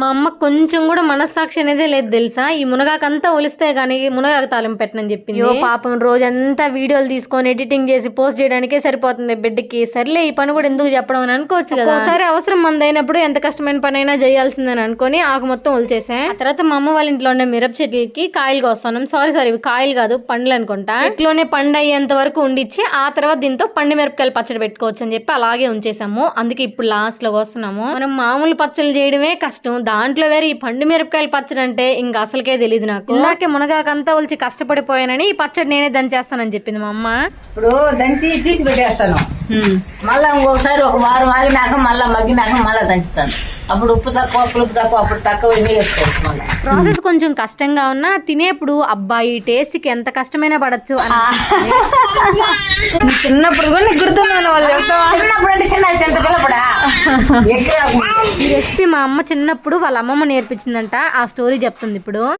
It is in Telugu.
మా అమ్మ కొంచెం కూడా మనస్సాక్షి అనేదే లేదు తెలుసా? ఈ మునగాకంతా ఒలిస్తే గానీ మునగాకు తాలింపు పెట్టనని చెప్పింది. అయ్యో పాపం రోజంతా వీడియోలు తీసుకొని ఎడిటింగ్ చేసి పోస్ట్ చేయడానికే సరిపోతుంది బిడ్డకి. సర్లే ఈ పని కూడా ఎందుకు చెప్పడం అని అనుకోవచ్చు కదా? ఒకసారి అవసరం మంది అయినప్పుడు ఎంత కష్టమైన పని అయినా చేయాల్సిందని అనుకొని ఆకు మొత్తం ఒలిచేసా. తర్వాత మా అమ్మ వాళ్ళ ఇంట్లో ఉండే మిరప చెట్లకి కాయలు కోస్తున్నాం సారీ సారీ ఇవి కాయలు కాదు పండ్లు అనుకుంటా. చెట్లోనే పండు అయ్యేంత వరకు ఉండిచ్చి ఆ తర్వాత దీంతో పండు మిరపకాయలు పచ్చడి పెట్టుకోవచ్చు అని చెప్పి అలాగే ఉంచేసాము. అందుకే ఇప్పుడు లాస్ట్లో వస్తున్నాము మనం మామూలు పచ్చళ్ళు చేయడమే కష్టం. దాంట్లో వేరే ఈ పండు మిరపకాయలు పచ్చడి అంటే ఇంకా అసలుకే తెలియదు నాకు. ఇందాకే మునగాకంతా ఒలిచి కష్టపడిపోయానని ఈ పచ్చడి నేనే దంచేస్తానని చెప్పింది మా అమ్మ. ఇప్పుడు దంచి తీసి పెట్టేస్తాను. మళ్ళా ఇంకొకసారి ఒక వారం ఆగినాక మళ్ళా మగ్గినాక మళ్ళా దంచుతాను. అప్పుడు ఉప్పు తక్కువ పులుపు తక్కువ అప్పుడు తక్కువ వేసుకోవచ్చు మళ్ళీ. ప్రాసెస్ కొంచెం కష్టంగా ఉన్నా తినేప్పుడు అబ్బాయి టేస్ట్కి ఎంత కష్టమైనా పడచ్చు చిన్నప్పుడు కూడా నీకు గుర్తున్నాను వాళ్ళు ఈ రెసిపీ మా అమ్మ చిన్నప్పుడు వాళ్ళ అమ్మమ్మ నేర్పించిందంట. ఆ స్టోరీ చెప్తుంది ఇప్పుడు.